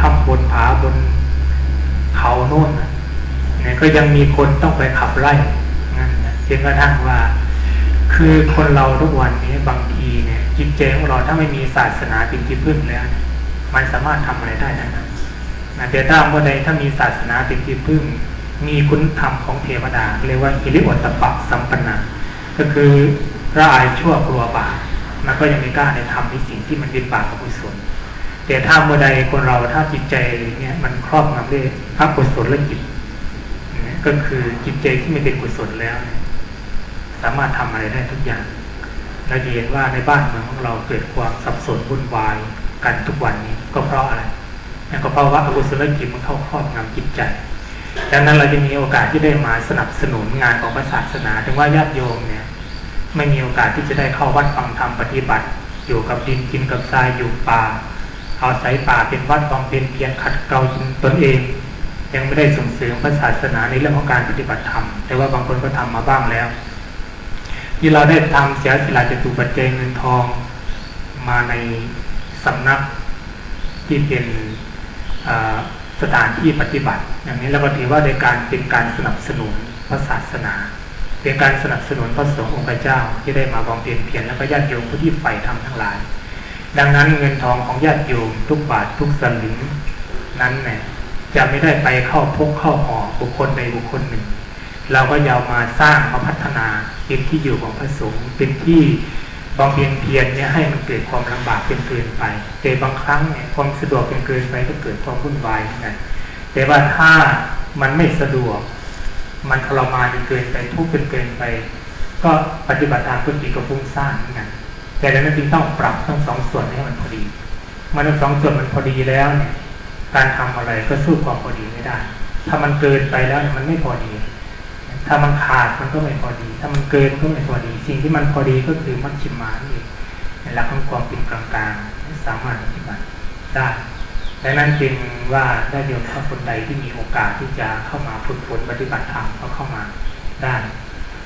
ถ้ำบนผาบนเขาโน่นนะเนี่ยก็ยังมีคนต้องไปขับไล่นั่นนะจนกระทั่งว่า คือคนเราทุกวันนี้บางทีเนี่ยจิตใจของเราถ้าไม่มีศาสนาเป็นที่พึ่งแล้วเนี่ยมันสามารถทำอะไรได้ทั้งนั้นนะแต่ถ้าเมื่อใดถ้ามีศาสนาเป็นที่พึ่ง มีคุณธรรมของเทวดาเรียกว่าฮิริโอตตปะสัมปนนะก็คือระอายชั่วกลัวบาปมันก็ยังไม่กล้าในทำในสิ่งที่มันเป็นบาปกุศล แต่ถ้าเมื่อใดคนเราถ้าจิตใจเนี่ยมันครอบงำด้วยพระกุศลและจิตก็คือจิตใจที่ไม่เป็นกุศลแล้ว สามารถทำอะไรได้ทุกอย่างเราเห็นว่าในบ้านเมืองของเราเกิดความสับสนวุ่นวายกันทุกวันนี้ก็เพราะอะไรก็เพราะว่าอกุศลจิตมันเข้าครอบงำจิตใจดังนั้นเราจะมีโอกาสที่ได้มาสนับสนุนงานของศาสนาถึงว่าญาติโยมเนี่ย ไม่มีโอกาสที่จะได้เข้าวัดฟังธรรมปฏิบัติ อยู่กับดินกินกับทรายอยู่ป่า อาสายป่าเป็นวัดบำเพ็ญเพียรขัดเกลาตนเอง ยังไม่ได้ส่งเสริมพระศาสนาในเรื่องของการปฏิบัติธรรม แต่ว่าบางคนก็ทำมาบ้างแล้ว ที่เราได้ทำเสียสละจตุปัจจัยเงินทองมาในสำนักที่เป็นสถานที่ปฏิบัติ อย่างนี้เราก็ถือว่าในการเป็นการสนับสนุนพระศาสนา เป็นการสนับสนุนพระสงฆ์องค์เจ้าที่ได้มาบำเพ็ญเพียรแล้วก็ญาติโยมผู้ที่ใฝ่ธรรมทั้งหลาย ดังนั้นเงินทองของญาติโยมทุกบาททุกสลึงนั้นเนี่ยจะไม่ได้ไปเข้าพกเข้าห่อบุคคลใดบุคคลหนึ่ง เราก็ยาวมาสร้างมาพัฒนาเป็นที่อยู่ของพระสงฆ์เป็นที่บางเพียงเพียรเนี่ยให้มันเกิดความลำบากเป็นเกินไป แต่บางครั้งเนี่ยความสะดวกเป็นเกินไปก็เกิดความวุ่นวายนะแต่ว่าถ้ามันไม่สะดวก มันทรมานเกินไปทุกข์เป็นเกินไป ก็ปฏิบัติตามพุทธิกับฟุ้งซ่านนกัน แต่ดังนั้นจึงต้องปรับทั้งสองส่วนให้มันพอดีมันทั้งสองส่วนมันพอดีแล้วเนี่ยการทำอะไรก็สู้ความพอดีไม่ได้ ถ้ามันเกินไปแล้วมันไม่พอดี ถ้ามันขาดมันก็ไม่พอดี ถ้ามันเกินก็ไม่พอดี สิ่งที่มันพอดีก็คือมัชชิมานี่ในหลักของความเป็นกลางๆสามารถปฏิบัติได้ดังนั้นจึงว่าได้โยมถ้าคนใดที่มีโอกาสที่จะเข้ามาฝึกฝนปฏิบัติธรรมก็เข้ามาได้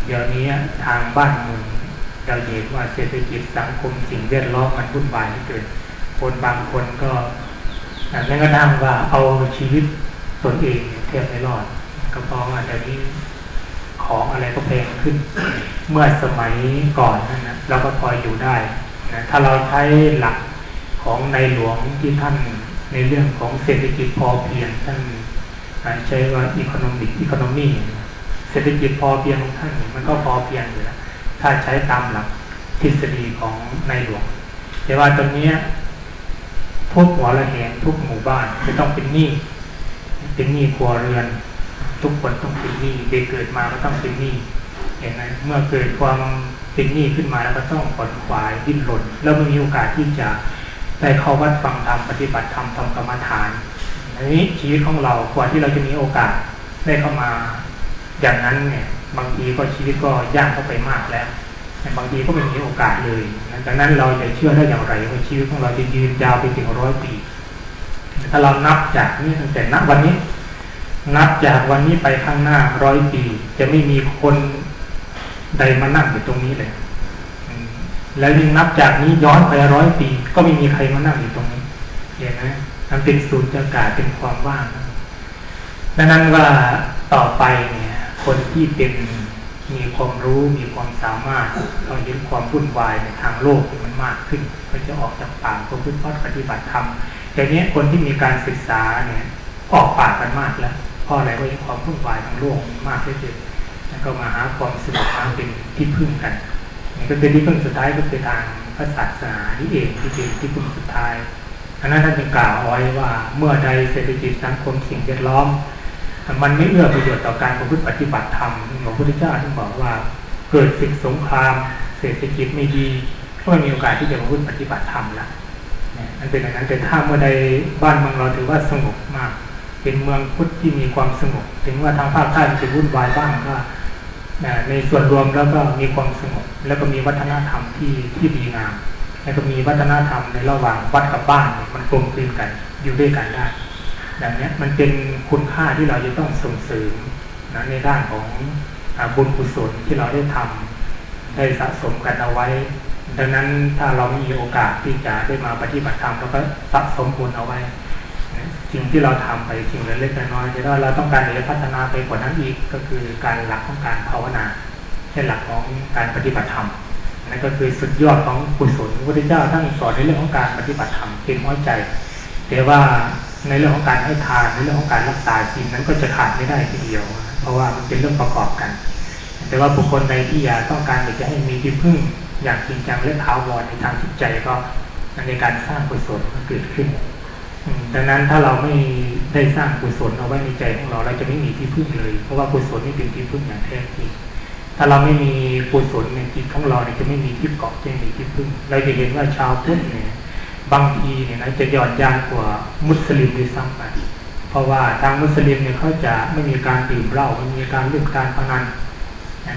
เดี๋ยวนี้ทางบ้านเมือง เราเห็นว่าเศรษฐกิจสังคมสิ่งแวดล้อมมันวุ่นวายที่เกิดคนบางคนก็แม้กระทั่งว่าเอาชีวิตตนเองเทียบไม่รอด ก็เพราะว่าเดี๋ยวนี้ของอะไรก็แพงขึ้น เมื่อสมัยก่อนนั่นนะเราก็พออยู่ได้นะถ้าเราใช้หลักของในหลวงที่ท่านในเรื่องของเศรษฐกิจพอเพียงท่านใช้ว่าอีโคโนมิกอีโคโนมีเศรษฐกิจพอเพียงของท่านมันก็พอเพียงอยู่แล้ว ถ้าใช้ตามหลักทฤษฎีของในหลวง แต่ว่าตรงนี้ทุกหัวละแหงทุกหมู่บ้านจะต้องเป็นหนี้เป็นหนี้ครัวเรือน ทุกคนต้องเป็นหนี้เด็กเกิดมาก็ต้องเป็นหนี้เห็นไหมเมื่อเกิดความเป็นหนี้ขึ้นมาแล้วก็ต้องขนขวายดิ้นรนแล้วไม่มีโอกาสที่จะได้เข้าวัดฟังธรรมปฏิบัติธรรมทำกรรมฐานอันนี้ชีวิตของเรากว่าที่เราจะมีโอกาสได้เข้ามาอย่างนั้นเนี่ย บางทีก็ชีวิตก็ยากเข้าไปมากแล้วบางทีก็ไม่มีโอกาสเลยดังนั้นเราจะเชื่อได้อย่างไรว่าชีวิตของเราจะยืนยาวไปถึงร้อยปี ถ้าเรานับจากนี้ตั้งแต่นับวันนี้ นับจากวันนี้ไปข้างหน้าร้อยปี จะไม่มีคนใดมานั่งอยู่ตรงนี้เลย แล้วยิ่งนับจากนี้ย้อนไปร้อยปี ก็ไม่มีใครมานั่งอยู่ตรงนี้เห็นไหมมันเป็นศูนย์อากาศเป็นความว่างดังนั้นว่าต่อไปเนี่ย คนที่เป็นมีความรู้มีความสามารถเราเห็นความวุ่นวายในทางโลกมันมากขึ้นก็จะออกจากป่าก็พึ่งพัฒปฏิบัติธรรมอย่างนี้คนที่มีการศึกษาเนี่ยออกปากกันมากแล้วเพราะอะไรก็ยังความวุ่นวายทางโลกมากที่สุดแล้วก็มาหาความสงบทางเป็นที่พึ่งกันนี่ก็คือที่พึ่งสุดท้ายก็คือทางพระศาสนาที่เองที่เป็นที่พึ่งสุดท้ายอันนั้นท่านกล่าวเอาไว้ว่าเมื่อใดเศรษฐกิจสังคมสิ่งแวดล้อม มันไม่เอื้อประโยชน์ต่อการประพฤติปฏิบัติธรรมหลวงพุทธเจ้าท่านบอกว่า เกิดศึกสงคราม เศรษฐกิจไม่ดีก็ไม่มีโอกาสที่จะประพฤติปฏิบัติธรรมละนั่นเป็นอย่างนั้นแต่ถ้าเมื่อใดบ้านเมืองเราถือว่าสงบมาก เป็นเมืองพุทธที่มีความสงบ ถึงว่าทางภาคใต้มันจะวุ่นวายบ้างก็ในส่วนรวมแล้วก็มีความสงบ แล้วก็มีวัฒนธรรมที่ที่ดีงามแล้วก็มีวัฒนธรรมในระหว่างวัดกับบ้านมันกลมกลืนกันอยู่ด้วยกันได้ ดังนี้มันเป็นคุณค่าที่เราจะต้องส่งเสริมนะในด้านของบุญกุศลที่เราได้ทำได้สะสมกันเอาไว้ ดังนั้นถ้าเรามีโอกาสที่จะได้มาปฏิบัติธรรมเราก็สะสมบุญเอาไว้สิ่งที่เราทำไปสิ่งเล็กๆน้อยๆแต่ถ้าเราต้องการจะพัฒนาไปกว่านั้นอีกก็คือการหลักของการภาวนาเช่นหลักของการปฏิบัติธรรมนั่นก็คือสุดยอดของกุศลพระพุทธเจ้าท่านสอนในเรื่องของการปฏิบัติธรรมเป็นหัวใจ แต่ว่า ในเรื่องของการให้ทานในเรื่องของการรักษาศีลนั้นก็จะขาดไม่ได้ทีเดียว เพราะว่ามันเป็นเรื่องประกอบกัน แต่ว่าบุคคลใดที่อยากต้องการอยากจะให้มีที่พึ่งอย่างจริงจังและท้าวรในทางจิตใจก็ในการสร้างกุศลเกิดขึ้นดังนั้นถ้าเราไม่ได้สร้างกุศลเอาไว้ในใจของเราเราจะไม่มีที่พึ่งเลย เพราะว่ากุศลนี่เป็นที่พึ่งอย่างแท้จริงถ้าเราไม่มีกุศลในจิตของเราเนี่ยจะไม่มีที่เกาะจะไม่มีที่พึ่ง เราจะเห็นว่าชาวพุทธเนี่ย บางทีเนี่ยนะจะหย่อนยานกว่ามุสลิมด้วยซ้ำไปเพราะว่าทางมุสลิมเนี่ยเขาจะไม่มีการดื่มเหล้าไม่มีการเล่นการพนัน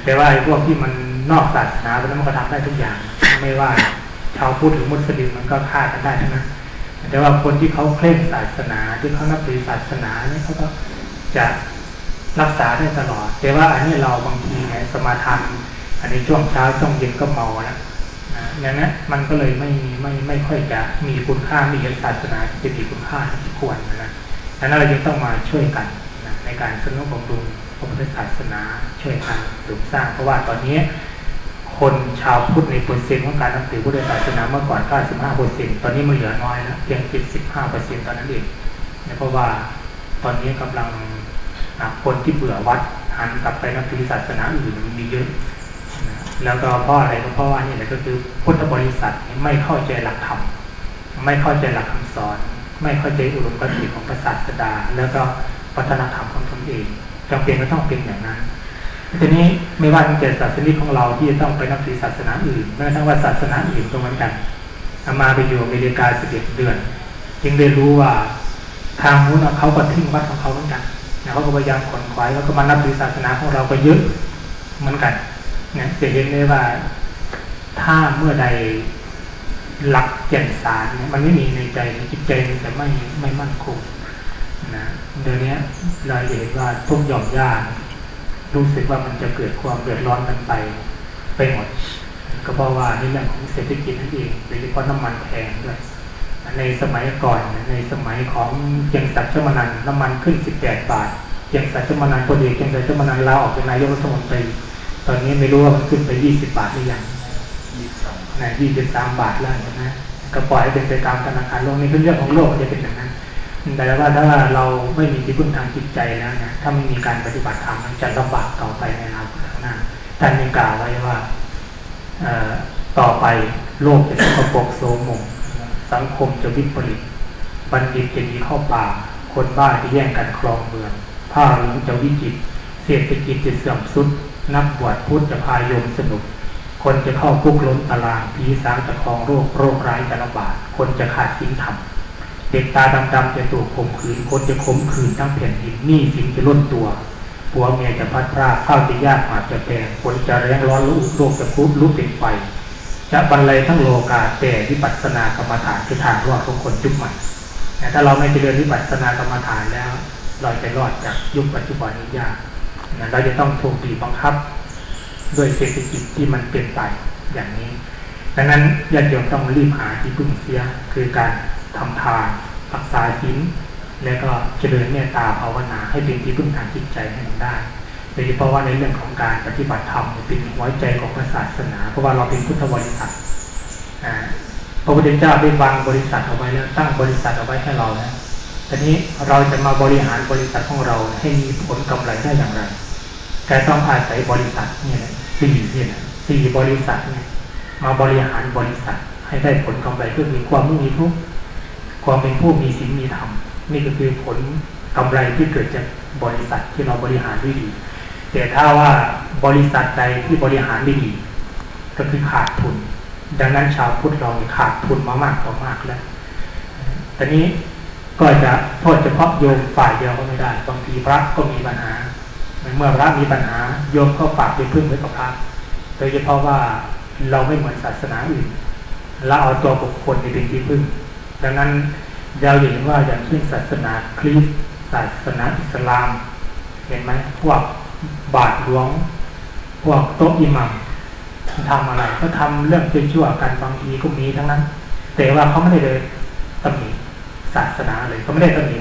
แต่ว่าไอ้พวกที่มันนอกศาสนาไปแล้วมันก็ทำได้ทุกอย่าง ไม่ว่าชาวพุทธหรือมุสลิมมันก็ฆ่ากันได้ทั้งนั้นแต่ว่าคนที่เขาเคร่งศาสนาที่เขานับถือศาสนาเนี่ยเขาก็จะรักษาได้ตลอด แต่ว่าอันนี้เราบางทีเนี่ยสมาทานอันนี้ช่วงเช้าช่วงเย็นก็เมาแล้ว อย่างนั้นมันก็เลยไม่ไม่ไม่ค่อยจะมีคุณค่ามีศาสนาจะมีคุณค่าที่ควรนะดังนั้นเราจึงต้องมาช่วยกันนะในการสนับสนุนพระพุทธศาสนาช่วยกันสริมสร้าง เพราะว่าตอนนี้คนชาวพุทธในเปอร์เซ็นต์ของการนับถือพุทธศาสนาเมื่อก่อน 95เปอร์เซ็นต์ตอนนี้มันเหลือน้อยแล้วเพียง 75เปอร์เซ็นต์ตอนนั้นเองเพราะว่าตอนนี้กำลังคนที่เบื่อวัดหันกลับไปนับถือศาสนาอื่นมีเยอะ แล้วก็เพราะอะไรก็เพราะว่านี่แหละก็คือพุทธบริษัทไม่เข้าใจหลักธรรมไม่เข้าใจหลักคำสอน ไม่เข้าใจอุดมคติของศาสดา แล้วก็วัฒนธรรมของตนเองจำเป็นก็ต้องเป็นอย่างนั้นทีนี้ไม่ว่าจะศาสนิกของเราที่จะต้องไปนับถือศาสนาอื่นแม้กระทั่งว่าศาสนาอื่นตรงนั้นกันมาไปอยู่อเมริกาสิบเอ็ดเดือน จึงได้รู้ว่าทางนู้นเขาก็ทิ้งวัดของเขาเหมือนกันเขาก็พยายามขวนขวายแล้วก็มานับถือศาสนาของเราก็เยอะเหมือนกัน นี่ยจะเห็นได้ว่าถ้าเมื่อใดหลักแก่นสารเนี่ยมันไม่มีในใจจิตใจมันจะไม่ไม่มั่นคงนะเดี๋ยวนี้เราเห็นว่าทุกหย่อมย่ารู้สึกว่ามันจะเกิดความเดือดร้อนกันไปไปหมด ก็เพราะว่าในเรื่องของเศรษฐกิจนั่นเองโดยเฉพาะน้ำมันแพงด้วยในสมัยก่อนในสมัยของเกียงศักดิ์ชมนันน้ำมันขึ้น 18 บาทเกียงศักดิ์ชมนันพอดีเกียงศักดิ์ชมนันลาออกเป็นนายกรัฐมนตรี ตอนนี้ไม่รู้ว่ามันขึ้นไป20บบาทหรือยังนะ23บสามบาทแล้วนะก็ปล่อยให้เป็นไปตามธนาคารโลกนี่คือเรื่องของโลกจะเป็นอย่างนั้น แต่ว่าถ้าเราไม่มีที่พึ่งทางจิตใจแล้วนะถ้าไม่มีการปฏิบัติธรรมมันจะลำบากต่อไปในอนาคตข้างหน้าท่านยังกล่าวไว้ว่าต่อไปโลกจะสกปรกโสมมสังคมจะวิปริตบัณฑิตจะหนีเข้าป่า คนบ้าจะแย่งกันครองเมืองผ้าหลวงจะวิจิตเศรษฐกิจจะเสื่อมสุด นักบวชพุทธจะพายมสนุก คนจะเข้าคุกล้นตารางผีสางจะคลองโรคโรคร้ายจะระบาดคนจะขาดสินธรรมเด็กตาดำๆจะถูกข่มขืนคนจะข่มขืนทั้งแผ่นดินหนี้สินจะล้นตัวผัวเมียจะพัดพรากข้าวจะยากหมาจะแพงคนจะแรงร้อนลุกโรคจะคุดลุกเป็นไฟจะบรรลัยทั้งโลกาแต่วิปัสสนากรรมฐานคือทางรอดของคนยุคใหม่ถ้าเราไม่เจริญวิปัสสนากรรมฐานแล้ว เราจะรอดจากยุคปัจจุบันนี้ยาก เราจะต้องถูกบีบบังคับ ด้วยเศรษฐกิจที่มันเปลี่ยนไปอย่างนี้ ดังนั้นญาติโยมต้องรีบหาที่พึ่งเสียคือการทำทานรักษาศีลแล้วก็เจริญเมตตาภาวนาให้เป็นที่พึ่งทางจิตใจให้มันได้โดยเฉพาะว่าในเรื่องของการปฏิบัติธรรมเป็นหัวใจของศาสนา เพราะว่าเราเป็นพุทธบริษัทพระพุทธเจ้าได้วางบริษัทเอาไว้แล้วตั้งบริษัทเอาไว้ให้เราแล้ว ทีนี้เราจะมาบริหารบริษัทของเราให้มีผลกำไรได้อย่างไรแกต้องอาศัยบริษัทนี่แหละสี่นี่แหละสี่บริษัทเนี่ยมาบริหารบริษัทให้ได้ผลกำไรก็คือความไม่มีทุกข์ความเป็นผู้มีศีลมีธรรมนี่ก็คือผลกำไรที่เกิดจากบริษัทที่เราบริหารด้วยดีแต่ถ้าว่าบริษัทใดที่บริหารไม่ดี ก็คือขาดทุน ดังนั้นชาวพุทธเราขาดทุนมามากต่อมากแล้วตอนนี้ ก็จะโทษเฉพาะโยมฝ่ายเดียวก็ไม่ได้บางทีพระก็มีปัญหาเมื่อพระมีปัญหาโยมก็ฝากไปพึ่งไว้กับพระโดยเฉพาะว่าเราไม่เหมือนศาสนาอื่นเราเอาตัวบุคคลเป็นที่พึ่ง ดังนั้นเราเห็นว่าอย่างเช่นศาสนาคริสต์ศาสนาอิสลาม เห็นไหมพวกบาทหลวง พวกโต๊ะอิหมัมทำอะไร ก็ทำเรื่องชั่วๆกันบางทีก็มีทั้งนั้น แต่ว่าเขาไม่ได้เลยตำหนิ ศาสนาเลยเขาไม่ได้ตำหนิ